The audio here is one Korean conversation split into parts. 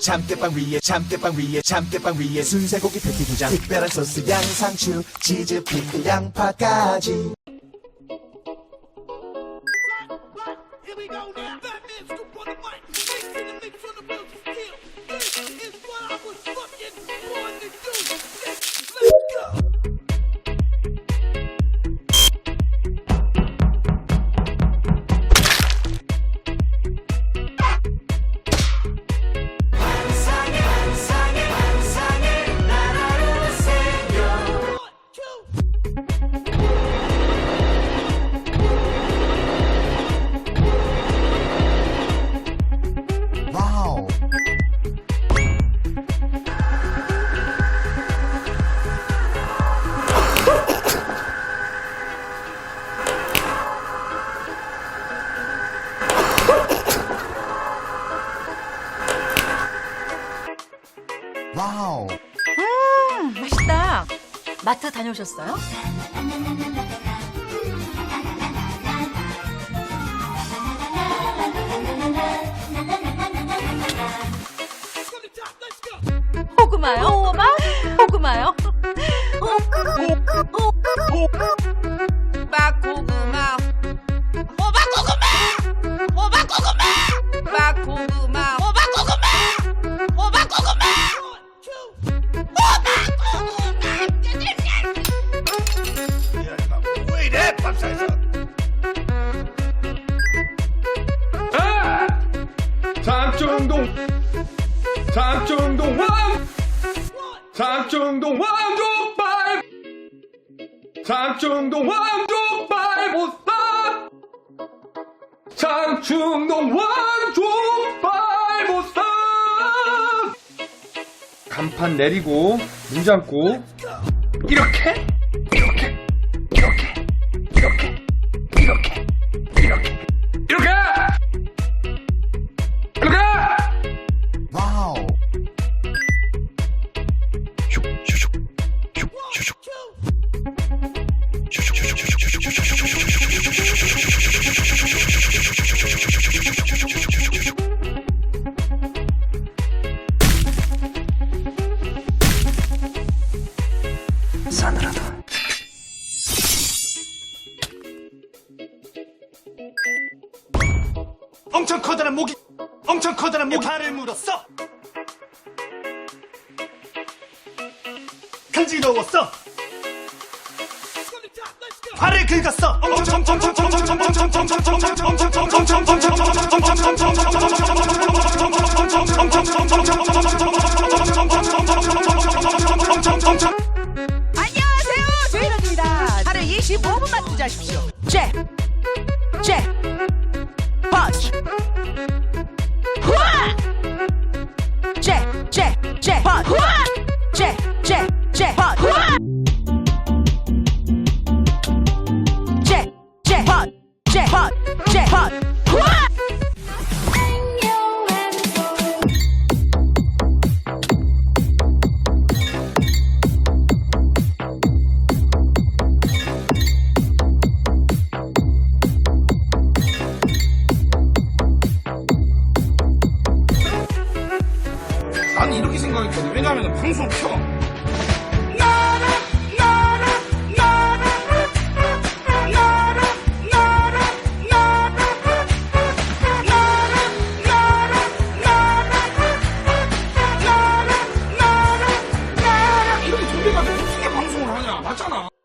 참깨빵 위에 참깨빵 위에 참깨빵 위에 순세고기 패티 두장 특별한 소스 양상추 치즈 피클 양파까지 Here we go. 음, 맛있다. 마트 다녀오셨어요? 호구마요? 호구마? 호구마요? 장충동 왕족발! 장충동 왕족발 못사! 장충동 왕족발 못사! 간판 내리고 눈 감고. 이렇게? 엄청 커다란 모기 발을 물었어 간지러웠어. 발을 긁었어 엄청 엄청 엄청 엄청 엄청 엄청 엄청 엄청 엄청 엄청 안녕하세요 조이런입니다 하루 25분만 투자하십시오 잭! 잭! 펀치!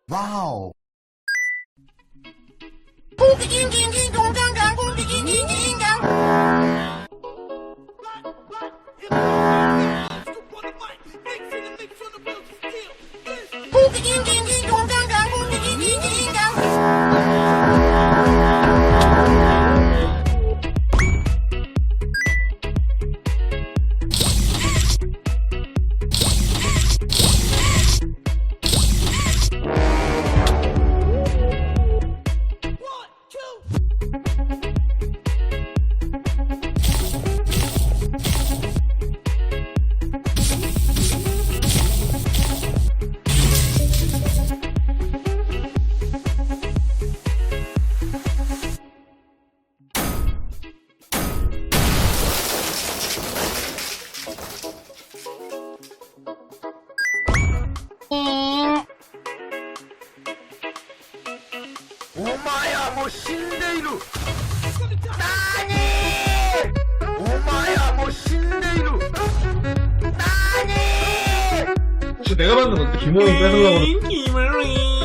와우. 공기징징징 동장장 공기징징징. 오마야 뭐 신데이루. 나니! 오마야 뭐 신데이루. 나니! 내가 봤는데 김호영 뺏으려고